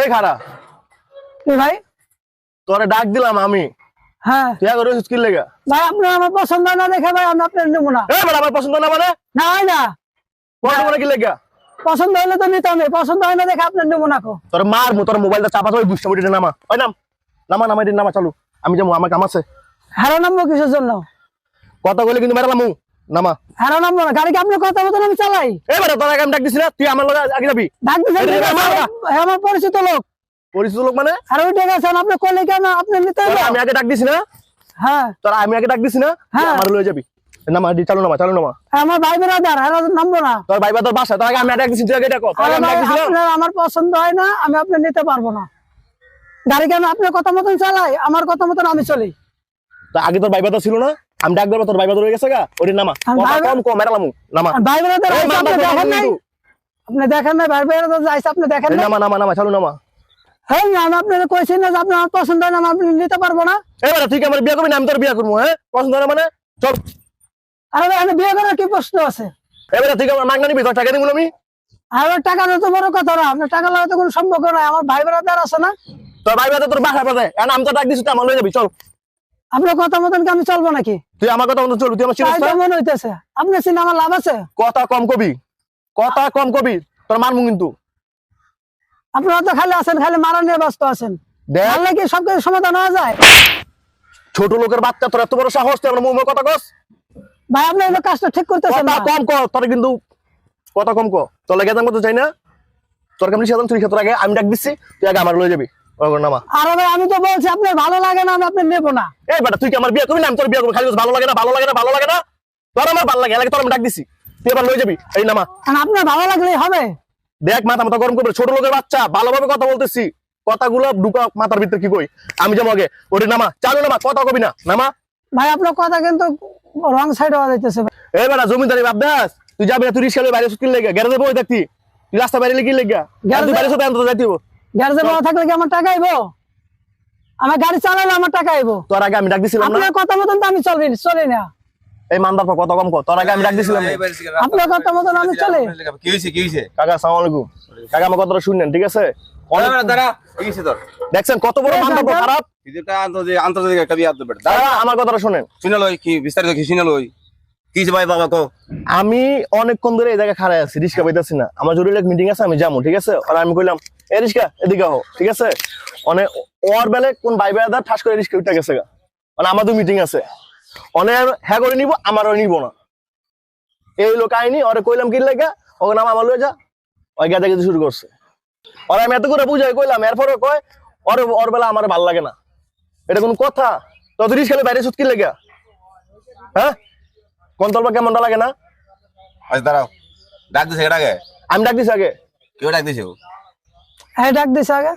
এই খারা ভাই? তোরে ডাক দিলাম আমি। হ্যাঁ। তুই আগে রয়েছিস লেগা ভাই আপনার আমার পছন্দ না দেখে ভাই আমি আপনার নেব না। এই বেটা আমার পছন্দ না মানে? না হয় না। পছন্দ কি লেগা পছন্দ হলে তো নিতে হবে পছন্দ হয় না দেখে আপনার নেব না কো। তোর মার মু তোর মোবাইলটা চাপা বুঝতে বুঝতে নামা। ওই নাম নামা নামা চালু। আমি যাব আমার কাম আছে। হারো নামবো কিসের জন্য? কথা বলে কিন্তু মেরালামু নামা। হারো নামবো না গাড়ি কি আপনার কথা মতন আমি চালাই। এই বেটা তোর আগে আমি ডাক দিছি না তুই আমার লগে আগে যাবি। ডাক আমার- হ্যাঁ, আমার পরিচিত লোক। পরিচিত লোক মানে? আর ওই আপনি কেন? আপনি নিতে আমি আগে ডাক দিছি না হ্যাঁ। তোর আমি আগে ডাক দিছি না হ্যাঁ। আমার লয়ে যাবি। নামা এটি চালু নামা চালু নামা। আমার ভাই হারো নামবো না। তোর ভাই বা বাসা তোর আগে আমি ডাক দিছি তুই আগে ডাকো। আরে আমি ডাক দিছি না আপনার আমার পছন্দ হয় না আমি আপনি নিতে পারব না। গাড়ি কি আমি আপনার কথা মতন চালাই আমার কথা মতন আমি চলি। তা আগে তোর ভাই বাদা ছিল না? আমি ডাক দেবো তোর ভাই বাদা রয়ে গেছে গা। ওটি নামা। কম কম মেরালামু নামা ভাই গরম দেখেন নাই? আপনি দেখেন নাই ভাই বেড়াদার যাইছে আপনি দেখেন নাই? নামা নামা নামা চালু নামা। হ্যাঁ আমি আপনার কইছি না আপনার পছন্দ না আপনি নিতে পারব না। এবারে তুই কি আমার বিয়ে করবি না আমি তোর বিয়ে করব হ্যাঁ? পছন্দ না মানে? চল। আরে আমি বিয়ে করার কি প্রশ্ন আছে? এবারে তুই কি আমার মাগনা নিবি টাকা নিবো আমি? আর টাকা তো বড় কথা না আপনার টাকা লাগাতে কোনো সম্পর্ক নাই আমার ভাই বেড়াদার আছে না? তোর ভাই বাদা তোর বাসা পাবে আমি তো ডাক দিছি তুই আমার লয়ে যাবি চল। আপনার কথা মতন কি আমি চলবো নাকি? তুই আমার কথা মতো চলবি তুই আমার চিনিস না? মনে হইতেছে। আপনি চিনে আমার লাভ আছে? কথা কম কবি কথা কম কবি তোর মারমু কিন্তু। আপনারা তো খালি আছেন খালি মারা নিয়ে ব্যস্ত আছেন। মারলে কি সমাধান যায়? ছোট লোকের বাচ্চা তোর এত বড় সাহস তুই আমার মুখ কথা কস? ভাই আপনি এই কাজটা ঠিক করতেছেন না। কম তোর কিন্তু কথা কম তোর লাগে চাই না। তোর কেমন সেদাম তুই ক্ষেত্রে আগে আমি ডাক দিচ্ছি তুই আগে আমার লয়ে যাবি। আরে ভাই আমি তো বলছি আপনার ভালো লাগে না আমি আপনি নেব না। এই বেটা তুই কি আমার বিয়ে করবি না? আমি তোর বিয়ে করব। খালি ভালো লাগে না ভালো লাগে না ভালো লাগে না। তোর আমার ভালো লাগে তোর আমি ডাক দিছি। তুই এবার যাবি। এই নামা। আপনার ভালো লাগলেই হবে? দেখ মাথা মাথা গরম করবে। ছোট লোকের বাচ্চা ভালোভাবে কথা বলতেছি। কথাগুলো ঢুকা মাথার ভিতরে কি কই? আমি যাব আগে। ওরে নামা চালু নামা কথা কবি না। নামা। ভাই আপনার কথা কিন্তু রং সাইড হওয়া যাইতেছে। এই বেটা জমিদারি বাবদাস তুই যাবি না তুই রিক্সা বাইরে সুতির লেগে? গ্যারেজে বই দেখতি। রাস্তা বাইরে কি লেগে? গ্যারেজে- বাইরে সাথে আনতে যাইতি গ্যারেজে বড় থাকলে কি আমার টাকা আইবো? আমার গাড়ি চালালে আমার টাকা আইবো? তোর আগে আমি ডাক দিছিলাম না। আপনার কথা মতন তো আমি চলবি চলে না। এই মান্দার পর কথা কম কর? তোর আগে আমি ডাক দিছিলাম না। আপনার কথা মতন আমি চলি। কি হয়েছে কি হয়েছে কাকা সালাম আলাইকুম। কাকা আমার কথাটা শুনলেন ঠিক আছে? অনেক- দাঁড়া কি হয়েছে তোর। দেখছেন কত বড় মান্দার পর। খারাপ? আন্তর্জাতিক একটা বিয়ে আনতে পারে দাদা আমার কথাটা শুনেন। শুনে লই কি বিস্তারিত কি শুনে লই। কি ভাই বাবা কো আমি অনেকক্ষণ ধরে এই জায়গায় খাড়াই আছি রিক্সা পাইতেছি না। আমার জরুরি এক মিটিং আছে আমি যাব ঠিক আছে? আর আমি কইলাম এ রিক্সা এদিকে আহ ঠিক আছে? অনেক ওর বেলে কোন ভাই ভাই ঠাস করে রিক্সা উঠে গেছে গা। মানে আমাদের মিটিং আছে। অনেক হ্যাঁ করে নিব আমারও নিব না। এই লোক আইনি ওরে কইলাম কি লেগে? ওকে নাম আমার লয়ে যা। ওই গাদা গেতে শুরু করছে। ওরা আমি এত করে বুঝাই কইলাম এরপরে কয় ওর ওর বেলা আমার ভালো লাগে না। এটা কোন কথা? তো তুই রিক্সা বাইরে সুত কি লেগে? হ্যাঁ? কোন তলবা কেমনটা লাগে না? আচ্ছা দাঁড়াও। ডাক দিছে এটাকে আমি ডাক দিছি আগে। কেউ ডাক দিছে হ্যাঁ ডাক দিছে আগে।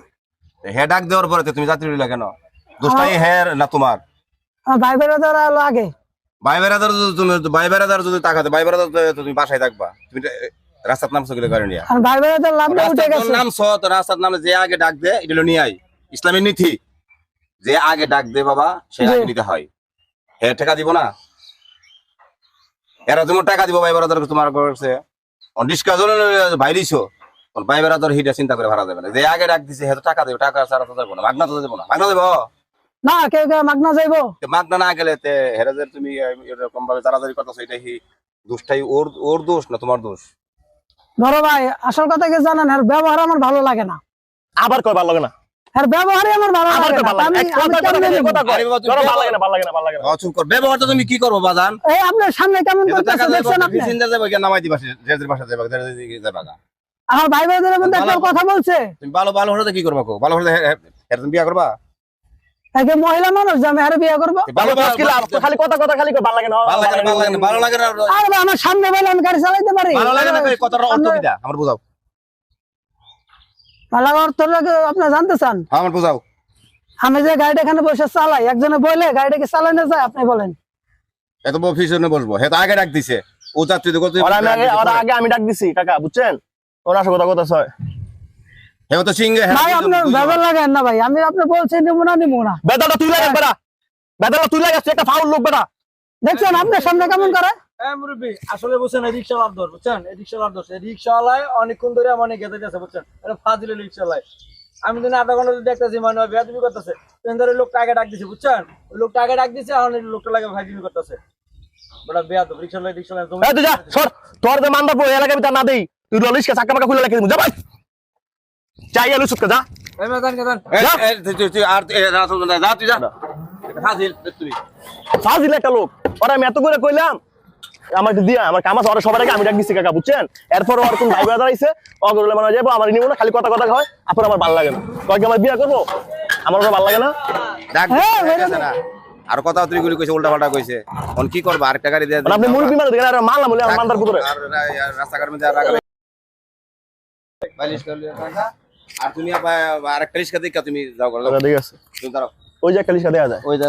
হে ডাক দেওয়ার পরে তুমি যাত্রী রইলা কেন? দোষটাই হ্যাঁ। না তোমার? আমার ভাই বেড়াদার হলো আগে। ভাই বেড়াদার যদি তুমি ভাই বেড়াদার যদি তাকাতে ভাই বেড়াদার তুমি বাসায় থাকবা। তুমি রাস্তার নাম সগলে করে নিয়া। আর ভাই বেড়াদার লাভটা উঠে গেছে। নাম ছ তো রাস্তার নামে যে আগে ডাক দে এটা নিয়ে আই ইসলামের নীতি। যে আগে ডাক দে বাবা সে। আগে নিতে হয়। হে টাকা দিব না? এরা তোমার টাকা দিব ভাই বেড়াদার তোমার করছে ডিসকাস ভাই দিছো। ভাই বেড়াদার হিটা চিন্তা করে ভাড়া দেবে না যে আগে ডাক দিছে হে তো টাকা দেবে টাকা ছাড়া তো দেবো না মাগনা তো দেবো না মাগনা দেবো না কেউ কেউ মাগনা যাইবো মাগনা না গেলে তে হেরাজের তুমি এরকম ভাবে তাড়াতাড়ি করতেছো এটা কি দোষটাই ওর ওর দোষ না তোমার দোষ বড় ভাই আসল কথা কি জানেন এর ব্যবহার আমার ভালো লাগে না আবার কয় ভালো লাগে না এর ব্যবহারই আমার ভালো লাগে না ভালো লাগে আমি না। আরে ভালো লাগে না ভালো লাগে না ভালো লাগে না অ, চুপ কর ব্যবহারটা তুমি কি করব বাজান এই আপনার সামনে কেমন করতেছে দেখছেন আপনি প্যাসেঞ্জার যাবে কেন নামাই দিবা জেজের বাসা যাবে জেজের দিকে যাবে না। আমার ভাই ভাইদের মধ্যে একটা কথা বলছে। তুমি ভালো ভালো হলে কি করবা কো? ভালো হলে তুমি বিয়া করবা? একে মহিলা মানুষ যে আমি হারে বিয়ে করব। ভালো ভালো মুশকিল আপ খালি কথা কথা খালি ভালো লাগে না ভালো লাগে না ভালো লাগে না ভালো লাগে না আর আমার সামনে বলে আমি গাড়ি চালাইতে পারি। ভালো লাগে না কই কথাটা অর্থ কি দা আমার বুঝাও। ভালো অর্থ লাগে আপনি জানতে চান? হ্যাঁ আমার বুঝাও। আমি যে গাড়িটা এখানে বসে চালাই একজনে বলে গাড়িটাকে চালানো যায় আপনি বলেন। এত বসবো। হে তো আগে ডাক দিছে। ও যাত্রী তো কত আগে আগে আমি ডাক দিছি কাকা বুঝছেন? ওরা আসে কথা কথা ছয়? তো সিঙ্গে ভাই আপনার ব্যবহার লাগেন না ভাই আমি আপনি বলছি নিবো না নিবো না। বেদাটা তুই লাগে বেটা। বেদাটা তুই লাগাচ্ছিস একটা ফাউল লোক বেটা। দেখছেন আপনার সামনে কেমন করে? আসলে বুঝছেন এই রিক্সাওয়ালার দোষ বুঝছেন? এই রিক্সাওয়ালার দোষ এই রিক্সাওয়ালায় অনেকক্ষণ ধরে অনেক গেতে যাচ্ছে বুঝছেন? এটা ফাজিলে রিক্সাওয়ালায় আমি দিনে আধা ঘণ্টা ধরে দেখতেছি মানে বেয়াদবি করতেছে। তেন ধরে লোকটা আগে ডাক দিছে বুঝছেন? ওই লোকটা আগে ডাক দিছে এখন লোকটা লাগে ফাজিবি করতেছে। বড় বেয়াদব রিক্সাওয়ালা রিক্সাওয়ালা তুমি এই তুই যা সর। তোর যে মান্দার পড়ে এলাকা ভিতর না দেই তুই রলিশকে চাক্কা মাকা খুলে রাখি দিবি। যা ভাই। চাই আলু সুটকা যা। এই মেদান কেদান এই, যা। এই, তুই- তুই- তুই আর এ, যা, তুই যা, যা, তুই যা। ফাজিল তুই। ফাজিল একটা লোক। ওরা আমি এত করে কইলাম। আমাকে দিয়া আমার কাম আছে ওরা সবার আগে আমি ডাক দিচ্ছি কাকা বুঝছেন? এরপর ওর কোন ভাই আইছে অগরলে মানে যাব আমার নিব না খালি কথা কথা হয় আপনার আমার ভালো লাগে না। কয় কি আমার বিয়ে করব? আমার ওরা ভালো লাগে না? ডাক হ্যাঁ, আর কথা তুই গুলি কইছে উল্টা পাল্টা কইছে কোন কি করবা? আরেকটা গাড়ি দিয়ে মানে আপনি মুরব্বী মানে দেখেন আর মানলাম বলে আমার মান্দার পুকুরে আর রা- রাস্তাঘাট মধ্যে আর তুমি আরেকটা রিক্সা দেখা তুমি যাও করো ওই যে একটা রিক্সা দেওয়া যায়। ওই যা